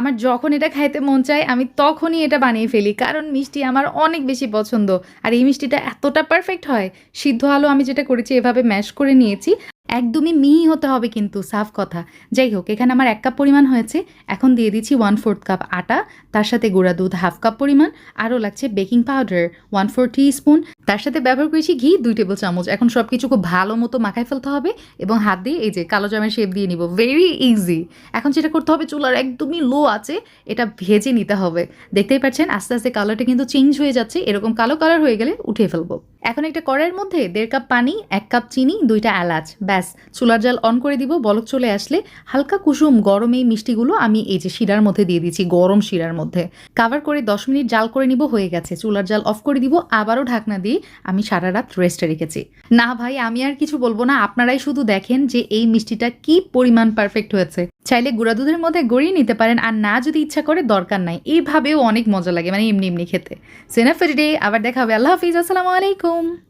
আমার যখন এটা খাইতে মন চায়, আমি তখনই এটা বানিয়ে ফেলি। কারণ মিষ্টি আমার অনেক বেশি পছন্দ। আর এই মিষ্টিটা এতটা পারফেক্ট হয়, সিদ্ধ আলু আমি যেটা করেছি এভাবে ম্যাশ করে নিয়েছি। একদমই মিহি হতে হবে কিন্তু, সাফ কথা। যাই হোক, এখানে আমার এক কাপ পরিমাণ হয়েছে। এখন দিয়ে দিচ্ছি ওয়ান ফোর্থ কাপ আটা, তার সাথে গুঁড়া দুধ হাফ কাপ পরিমাণ। আরও লাগছে baking powder one four teaspoon তার সাথে ব্যবহার করেছি ঘি, দুই টেবিল চামচ। এখন সব কিছু খুব ভালো মতো মাখায় ফেলতে হবে এবং হাত দিয়ে এই যে কালো জামের শেপ দিয়ে নিব। ভেরি ইজি এখন যেটা করতে হবে, চুলার একদমই লো আছে, এটা ভেজে নিতে হবে। দেখতেই পাচ্ছেন, আস্তে আস্তে কালারটা কিন্তু চেঞ্জ হয়ে যাচ্ছে। এরকম কালো কালার হয়ে গেলে উঠিয়ে ফেলব। এখন একটা কড়াইয়ের মধ্যে দেড় কাপ পানি, এক কাপ চিনি, দুইটা এলাচ। ব্যাস, চুলার জাল অন করে দিব। বলক চলে আসলে হালকা কুসুম গরম এই মিষ্টিগুলো আমি এই যে শিরার মধ্যে দিয়ে দিচ্ছি, গরম শিরার মধ্যে। কাভার করে দশ মিনিট জাল করে নিব, হয়ে গেছে। চুলার জাল অফ করে দিব, আবারও ঢাকনা দিয়ে আমি সারা রাত রেস্টে রেখেছি। না ভাই, আমি আর কিছু বলব না, আপনারাই শুধু দেখেন যে এই মিষ্টিটা কি পরিমাণ পারফেক্ট হয়েছে। চাইলে গুঁড়া দুধের মধ্যে গড়িয়ে নিতে পারেন, আর না যদি ইচ্ছা করে দরকার নাই। এইভাবেও অনেক মজা লাগে মানে এমনি এমনি খেতে। সেনা ফেরিডে আবার দেখা হবে। আল্লাহ হাফিজ, আসসালামু আলাইকুম। Assalamualaikum.